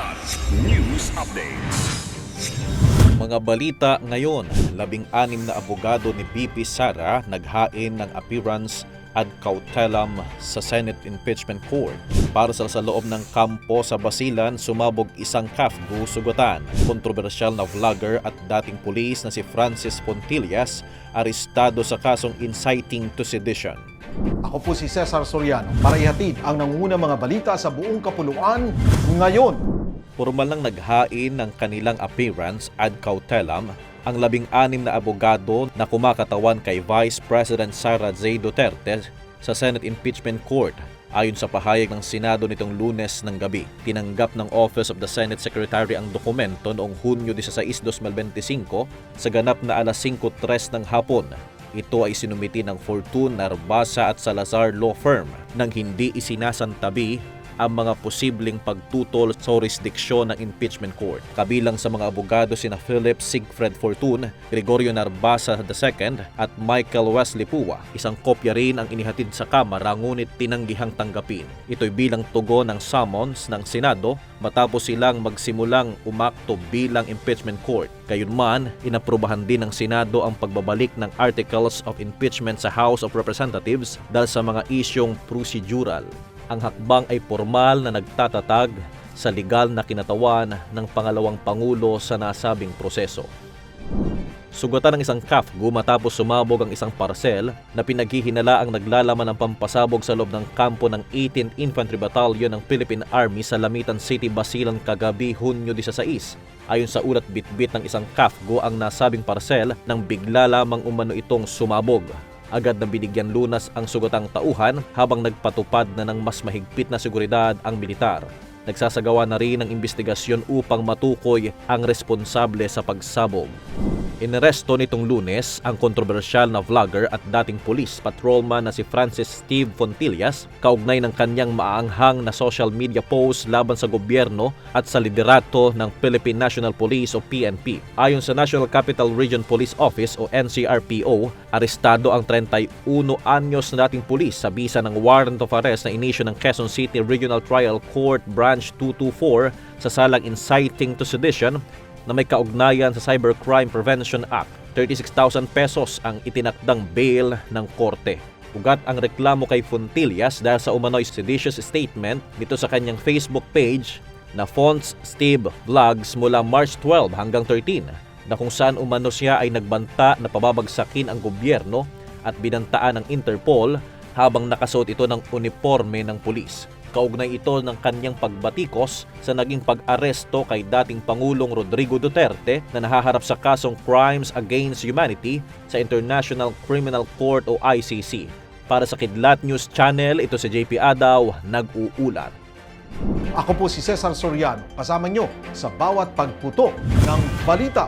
Kilat News Updates. Mga balita ngayon, labing anim na abogado ni BP Sara naghain ng appearance ad cautelam sa Senate Impeachment Court. Para sa, sa loob ng kampo sa Basilan, sumabog isang kafgu sugutan. Kontrobersyal na vlogger at dating pulis na si Francis Pontillas arestado sa kasong inciting to sedition. Ako po si Cesar Soriano para ihatid ang nangungunang mga balita sa buong kapuluan ngayon. Formal lang naghain ng kanilang appearance ad cautelam ang labing-anim na abogado na kumakatawan kay Vice President Sara J. Duterte sa Senate Impeachment Court. Ayon sa pahayag ng Senado nitong lunes ng gabi, tinanggap ng Office of the Senate Secretary ang dokumento noong Hunyo 16, 2025 sa ganap na alas 5.3 ng hapon. Ito ay sinumiti ng Fortune, Narbasa at Salazar Law Firm nang hindi isinasantabi ang mga posibleng pagtutol sa jurisdiksyon ng impeachment court. Kabilang sa mga abogado sina Philip Sigfred Fortun, Gregorio Narbasa II at Michael Wesley Pua. Isang kopya rin ang inihatid sa Kamara ngunit tinanggihang tanggapin. Ito'y bilang tugon ng summons ng Senado matapos silang magsimulang umakto bilang impeachment court. Gayunman, inaprubahan din ng Senado ang pagbabalik ng articles of impeachment sa House of Representatives dahil sa mga isyong procedural ang hakbang ay formal na nagtatatag sa legal na kinatawan ng pangalawang pangulo sa nasabing proseso. Sugatan ng isang kafgu matapos sumabog ang isang parcel na pinaghihinala ang naglalaman ng pampasabog sa loob ng kampo ng 18th Infantry Battalion ng Philippine Army sa Lamitan City, Basilan kagabi Hunyo 16. Ayon sa ulat bitbit ng isang kafgu ang nasabing parcel nang bigla lamang umano itong sumabog. Agad na binigyan lunas ang sugatang tauhan habang nagpatupad na ng mas mahigpit na seguridad ang militar. Nagsasagawa na rin ng investigasyon upang matukoy ang responsable sa pagsabog. Ineresto nitong lunes ang kontrobersyal na vlogger at dating police patrolman na si Francis Steve Fontillas kaugnay ng kanyang maaanghang na social media post laban sa gobyerno at sa liderato ng Philippine National Police o PNP. Ayon sa National Capital Region Police Office o NCRPO, arestado ang 31 anyos na dating pulis sa bisa ng warrant of arrest na inisyo ng Quezon City Regional Trial Court Branch 224 sa salang inciting to sedition na may kaugnayan sa Cybercrime Prevention Act. 36,000 pesos ang itinakdang bail ng korte. Ugat ang reklamo kay Fontillas dahil sa umano'y seditious statement nito sa kanyang Facebook page na Fonts Steve Vlogs mula March 12 hanggang 13 na kung saan umano siya ay nagbanta na pababagsakin ang gobyerno at binantaan ng Interpol habang nakasuot ito ng uniforme ng pulis. Kaugnay ito ng kanyang pagbatikos sa naging pag-aresto kay dating Pangulong Rodrigo Duterte na nahaharap sa kasong Crimes Against Humanity sa International Criminal Court o ICC. Para sa Kidlat News Channel, ito si JP Adaw, nag-uulat. Ako po si Cesar Soriano, kasama nyo sa bawat pagputo ng balita.